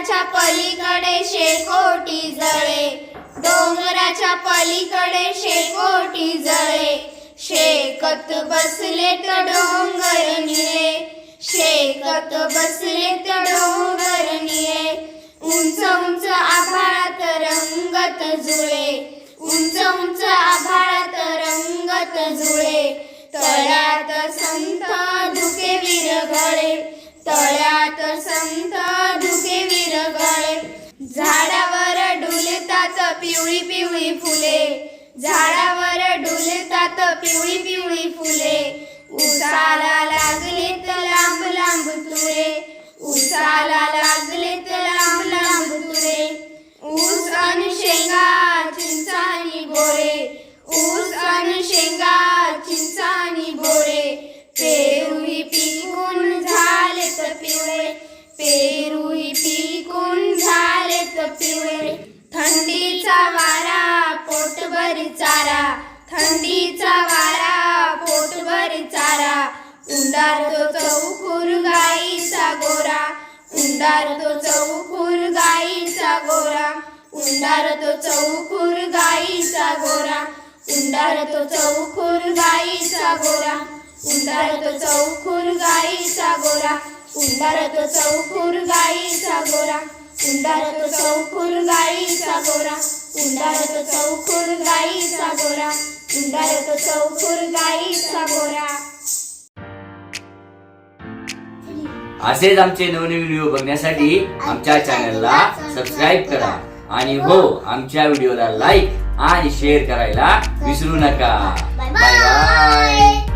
डोंगराच्या पलीकडे शेकोटी जळे. डोंगराच्या पलीकडे शेकोटी जळे. शेकत बसले तर डोंगर निळे. शेकत बसले तर डोंगर निळे. उंच उंच आभाळात रंगत जुळे. उंच उंच आभाळात रंगत जुळे. तळ्यात संत पिवळी पिवळी फुले. झाडावर डुलतात पिवळी पिवळी फुले. उसाला लागलेत लांब लांब तुरे. उसाला लागलेत लांब लांब तुरे. ऊस अन शेंगा चिंचानी बोरे. ऊस अन शेंगा चिंचानी बोरे. पेरूही पिकून झाले तर पिवळे. पेरूही पिकून झाले तर पिवळे. थंडीचा वारा पोटभर चारा. थंडीचा वारा पोटभर चारा. उंडारतो चौखूर गाईचा गोरा. उंडारतो चौखूर गाईचा गोरा. उंडारतो चौखूर गाईचा गोरा. उंडारतो चौखूर गाईचा गोरा. उंडारतो चौखूर गाईचा गोरा. उंडारतो चौखूर गाईचा गोरा. उंडारतो गाईचा गोरा उंडारतो गाईचा गोरा उंडारतो गाईचा गोरा. असेच आमचे नवनवीन व्हिडिओ बघण्यासाठी आमच्या चॅनलला सबस्क्राईब करा. आणि हो आमच्या व्हिडिओला लाईक आणि शेअर करायला विसरू नका. Bye bye